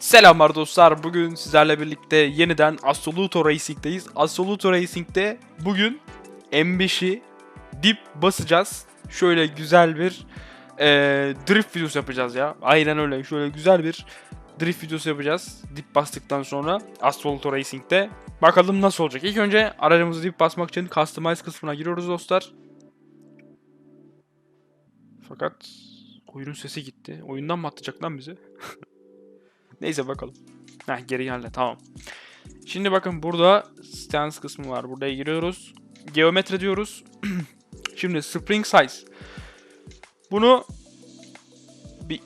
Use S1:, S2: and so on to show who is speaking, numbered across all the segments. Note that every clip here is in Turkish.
S1: Selamlar dostlar. Bugün sizlerle birlikte yeniden Assoluto Racing'deyiz. Assoluto Racing'de bugün M5'i dip basacağız. Şöyle güzel bir eee, drift videosu yapacağız ya. Aynen öyle. Şöyle güzel bir drift videosu yapacağız. Dip bastıktan sonra Assoluto Racing'de. Bakalım nasıl olacak. İlk önce aracımızı dip basmak için Customize kısmına giriyoruz dostlar. Fakat oyunun sesi gitti. Oyundan mı atacak lan bizi? Neyse bakalım. Heh geri geldi tamam. Şimdi bakın burada stance kısmı var. Buraya giriyoruz. Geometri diyoruz. Şimdi spring size. Bunu bir,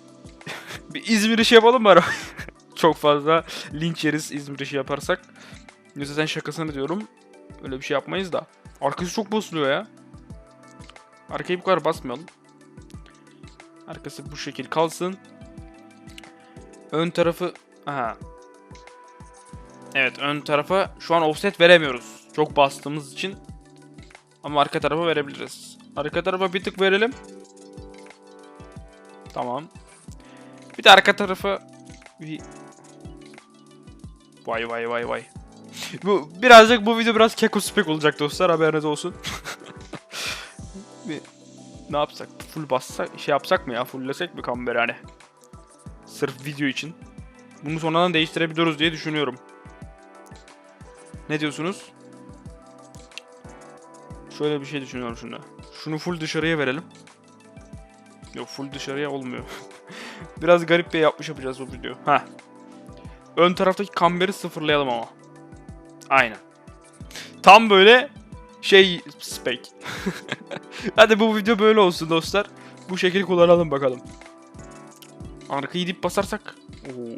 S1: bir İzmir işi yapalım ara? Çok fazla linç yeriz İzmir işi yaparsak. Sen şakasını diyorum. Öyle bir şey yapmayız da. Arkası çok bozuluyor ya. Arkayı bu kadar basmayalım. Arkası bu şekil kalsın. Ön tarafı... Aha. Evet ön tarafa şu an offset veremiyoruz. Çok bastığımız için. Ama arka tarafa verebiliriz. Arka tarafa bir tık verelim. Tamam. Bir de arka tarafa bir... Vay vay vay vay. Bu birazcık bu video biraz keko spek olacak dostlar haberiniz olsun. bir, ne yapsak? Full bassak şey yapsak mı ya? Fulllesek mi kamera hani? Sırf video için. Bunu sonradan değiştirebiliyoruz diye düşünüyorum. Ne diyorsunuz? Şöyle bir şey düşünüyorum şunu. Şunu full dışarıya verelim. Yok full dışarıya olmuyor. Biraz garip bir yapmış yapacağız bu video. Ha. Ön taraftaki kamberi sıfırlayalım ama. Aynen. Tam böyle şey spec. Hadi bu video böyle olsun dostlar. Bu şekil kullanalım bakalım. Arkayı dip basarsak. Oo.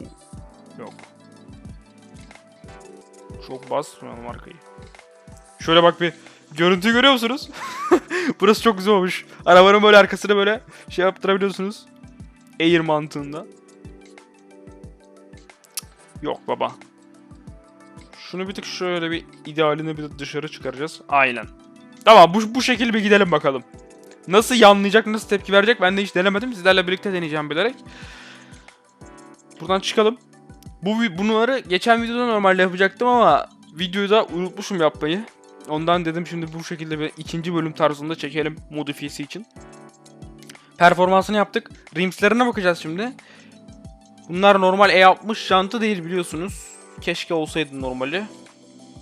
S1: Yok. Çok basmayalım arkayı. Şöyle bak bir görüntü görüyor musunuz? Burası çok güzel olmuş. Arabanın böyle arkasını böyle şey yaptırabiliyorsunuz. Air mantığında. Yok baba. Şunu bir tık şöyle bir idealini bir dışarı çıkaracağız. Aynen. Tamam bu, bu şekil bir gidelim bakalım. Nasıl yanlayacak, nasıl tepki verecek ben de hiç denemedim. Sizlerle birlikte deneyeceğim bilerek. Buradan çıkalım. Bu bunları geçen videoda normalde yapacaktım ama videoyu da unutmuşum yapmayı. Ondan dedim şimdi bu şekilde bir ikinci bölüm tarzında çekelim modifiyesi için. Performansını yaptık. Rimslerine bakacağız şimdi. Bunlar normal E60 jantı değil biliyorsunuz. Keşke olsaydı normali.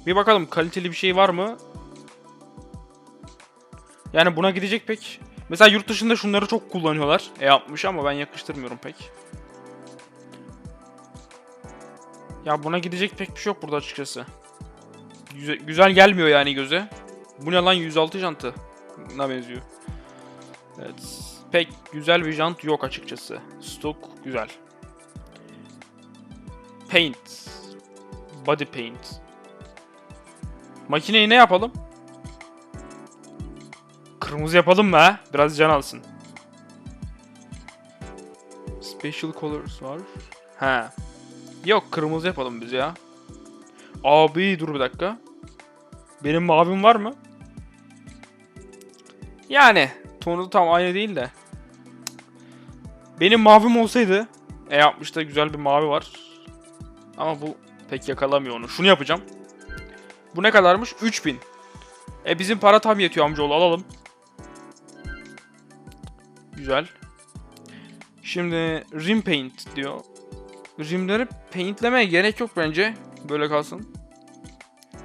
S1: Bir bakalım kaliteli bir şey var mı? Yani buna gidecek pek. Mesela yurt dışında şunları çok kullanıyorlar. E60 ama ben yakıştırmıyorum pek. Ya buna gidecek pek bir şey yok burada açıkçası. Güzel, güzel gelmiyor yani göze. Bu ne lan 106 jantı? Ne benziyor. Evet. Pek güzel bir jant yok açıkçası. Stock güzel. Paint. Body paint. Makineyi ne yapalım? Kırmızı yapalım mı ha? Biraz can alsın. Special colors var. Ha. Yok kırmızı yapalım biz ya. Abi dur bir dakika. Benim mavim var mı? Yani tonu tam aynı değil de. Benim mavim olsaydı E60'da güzel bir mavi var. Ama bu pek yakalamıyor onu. Şunu yapacağım. Bu ne kadarmış? 3000. E bizim para tam yetiyor amcaoğlu alalım. Güzel. Şimdi rim paint diyor. Rimleri paintlemeye gerek yok bence. Böyle kalsın.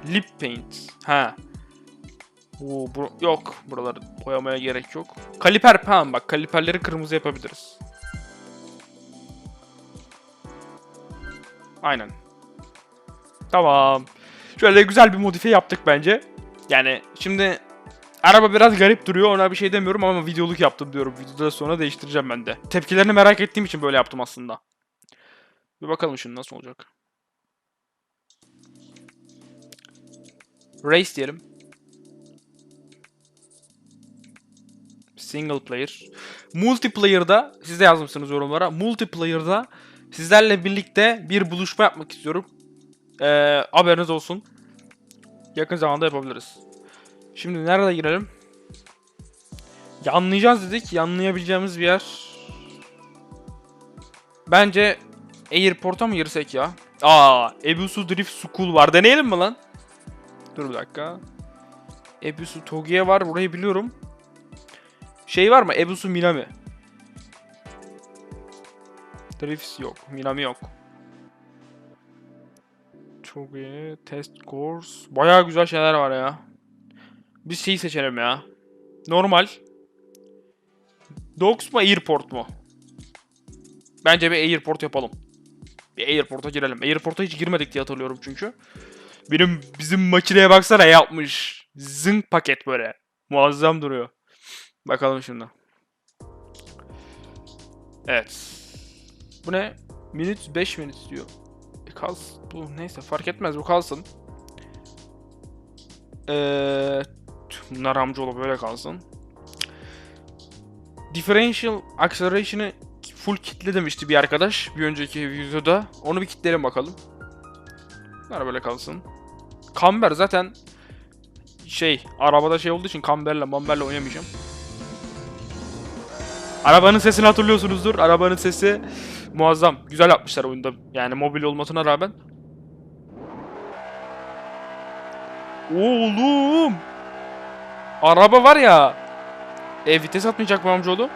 S1: Lip paint. Ha. Oo, bu, yok. Buraları boyamaya gerek yok. Kaliper tamam bak kaliperleri kırmızı yapabiliriz. Aynen. Tamam. Şöyle güzel bir modifiye yaptık bence. Yani şimdi araba biraz garip duruyor ona bir şey demiyorum ama videoluk yaptım diyorum. Videoda sonra değiştireceğim ben de. Tepkilerini merak ettiğim için böyle yaptım aslında. Bir bakalım şimdi nasıl olacak. Race diyelim. Single player. Multiplayer'da siz de yazmışsınız yorumlara. Multiplayer'da sizlerle birlikte bir buluşma yapmak istiyorum. Ee, haberiniz olsun. Yakın zamanda yapabiliriz. Şimdi nerede girelim? Yanlayacağız dedik. Yanlayabileceğimiz bir yer. Bence Airport'a mı girsek ya? Aa, Ebusu Drift School var. Deneyelim mi lan? Dur bir dakika. Ebusu Togi'ye var. Burayı biliyorum. Şey var mı? Ebusu Minami. Drifts yok. Minami yok. Togi, Test Course. Bayağı güzel şeyler var ya. Biz şeyi seçelim ya. Normal. Docks mu Airport mu? Bence bir Airport yapalım. Bir Airport'a girelim. Airport'a hiç girmedik diye hatırlıyorum çünkü. Benim bizim makineye baksana yapmış. Zınk paket böyle. Muazzam duruyor. Bakalım şimdi. Evet. Bu ne? Minute 5 minut diyor. E kalsın. Bu neyse fark etmez bu kalsın. Eee bunlar böyle kalsın. Differential Acceleration'ı full kitle demişti bir arkadaş bir önceki videoda. Onu bir kitleyelim bakalım. Bunlar böyle kalsın. Camber zaten şey arabada şey olduğu için Camber'le Mamber'le oynamayacağım. Arabanın sesini hatırlıyorsunuzdur. Arabanın sesi muazzam. Güzel yapmışlar oyunda. Yani mobil olmasına rağmen. Oğlum. Araba var ya. E vites atmayacak mı amcaoğlu?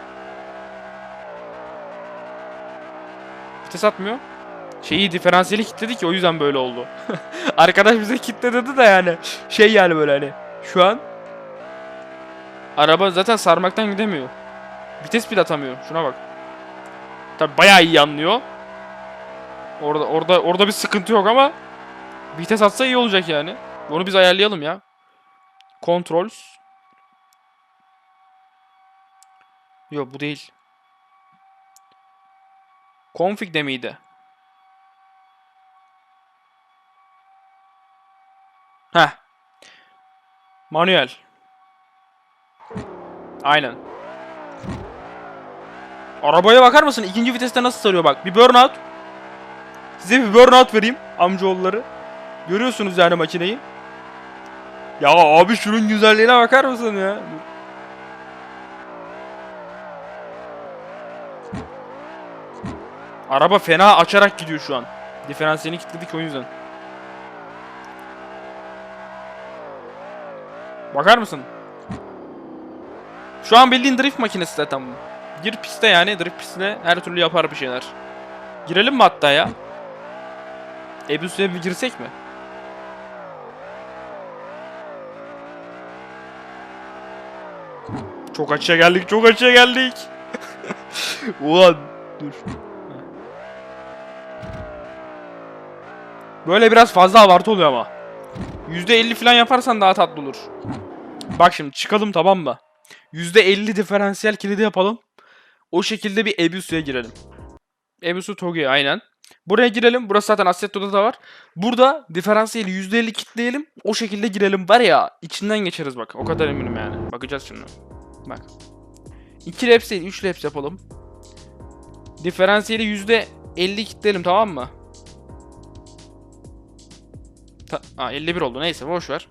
S1: Vites atmıyor. Şeyi diferansiyeli kilitledi ki o yüzden böyle oldu. Arkadaş bize kilitle dedi de yani. Şey yani böyle hani. Şu an. Araba zaten sarmaktan gidemiyor. Vites bile atamıyor. Şuna bak. Tabi bayağı iyi anlıyor. Orada orada orada bir sıkıntı yok ama vites atsa iyi olacak yani. Onu biz ayarlayalım ya. Controls. Yok bu değil. Config de miydi? Heh. Manuel. Aynen. Arabaya bakar mısın? İkinci viteste nasıl sarıyor bak. Bir burnout. Size bir burnout vereyim amcaoğulları. Görüyorsunuz yani makineyi. Ya abi şunun güzelliğine bakar mısın ya? Araba fena açarak gidiyor şu an. Diferansiyelini kilitledik o yüzden. Bakar mısın? Şu an bildiğin drift makinesi zaten bu. Gir piste yani drift pistine her türlü yapar bir şeyler. Girelim mi hatta ya? Ebusu'ya bir girsek mi? Çok açığa geldik, çok açığa geldik. Ulan dur. Böyle biraz fazla abartı oluyor ama. %50 falan yaparsan daha tatlı olur. Bak şimdi çıkalım tamam mı? %50 diferansiyel kilidi yapalım. O şekilde bir Ebusu'ya girelim. Ebusu Togi aynen. Buraya girelim. Burası zaten Assetto'da da var. Burada diferansiyeli %50 kitleyelim. O şekilde girelim. Var ya içinden geçeriz bak. O kadar eminim yani. Bakacağız şimdi. Bak. 2 laps değil 3 laps yapalım. Diferansiyeli %50 kitleyelim tamam mı? Ta Aa, 51 oldu neyse boş ver.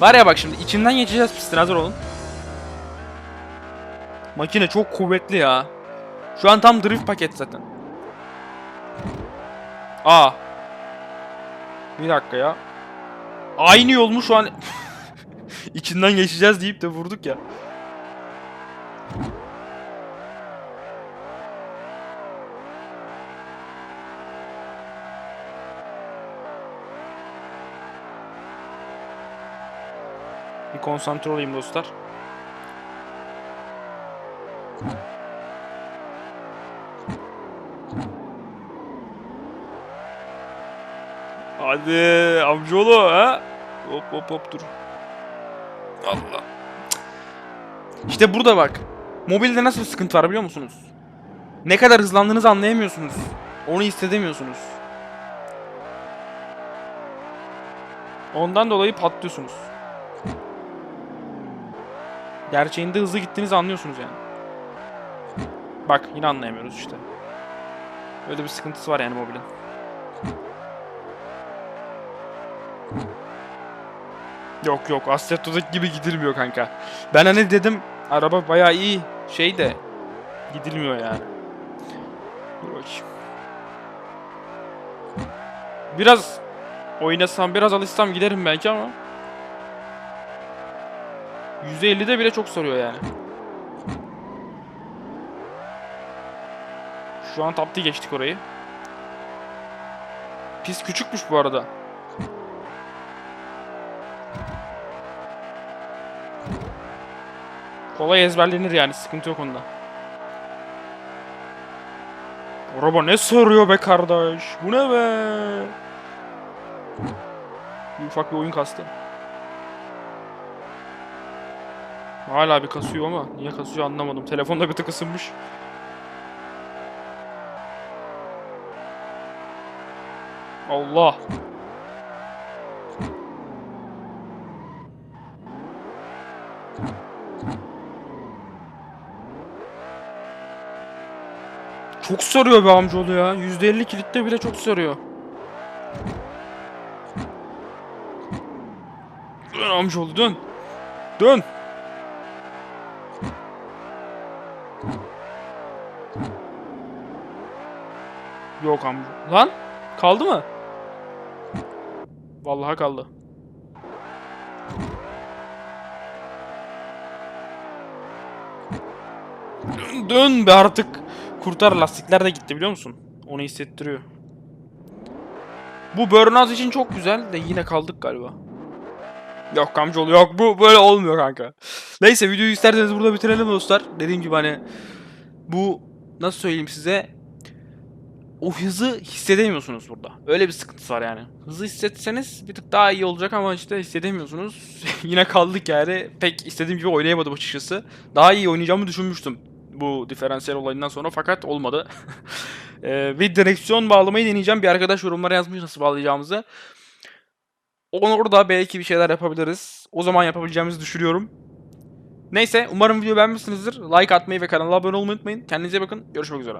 S1: Var ya bak şimdi içinden geçeceğiz pistin hazır olun. Makine çok kuvvetli ya. Şu an tam drift paket zaten. Aa. Bir dakika ya. Aynı yol mu şu an? İçinden geçeceğiz deyip de vurduk ya. Konsantre olayım dostlar. Hadi amcaoğlu ha. Hop hop hop dur. Allah. İşte burada bak. Mobilde nasıl sıkıntı var biliyor musunuz? Ne kadar hızlandığınızı anlayamıyorsunuz. Onu hissedemiyorsunuz. Ondan dolayı patlıyorsunuz. Gerçeğinde hızlı gittiğinizi anlıyorsunuz yani. Bak yine anlayamıyoruz işte. Öyle bir sıkıntısı var yani mobilin. Yok yok Assetto'daki gibi gidilmiyor kanka. Ben hani dedim araba bayağı iyi şey de gidilmiyor yani. Dur bakayım. Biraz oynasam, biraz alışsam giderim belki ama %50'de bile çok soruyor yani. Şu an tapti geçtik orayı. Pis küçükmüş bu arada. Kolay ezberlenir yani sıkıntı yok onda. Araba ne soruyor be kardeş? Bu ne be? Bir ufak bir oyun kastı. Hala bir kasıyor ama niye kasıyor anlamadım. Telefonda bir tık ısınmış. Allah. Çok sarıyor be amcaoğlu ya. %50 kilitte bile çok sarıyor. Dön amcaoğlu dön. Dön. Yok amca. Lan kaldı mı? Vallahi kaldı. Dön, be artık. Kurtar lastikler de gitti biliyor musun? Onu hissettiriyor. Bu burnout için çok güzel de yine kaldık galiba. Yok amcaoğlu yok bu böyle olmuyor kanka. Neyse videoyu isterseniz burada bitirelim dostlar. Dediğim gibi hani bu nasıl söyleyeyim size o hızı hissedemiyorsunuz burada. Öyle bir sıkıntısı var yani. Hızı hissetseniz bir tık daha iyi olacak ama işte hissedemiyorsunuz. Yine kaldık yani. Pek istediğim gibi oynayamadım açıkçası. Daha iyi oynayacağımı düşünmüştüm bu diferansiyel olayından sonra fakat olmadı. Ee, bir direksiyon bağlamayı deneyeceğim. Bir arkadaş yorumlara yazmış nasıl bağlayacağımızı. Onu orada belki bir şeyler yapabiliriz. O zaman yapabileceğimizi düşünüyorum. Neyse umarım video beğenmişsinizdir. Like atmayı ve kanala abone olmayı unutmayın. Kendinize bakın. Görüşmek üzere.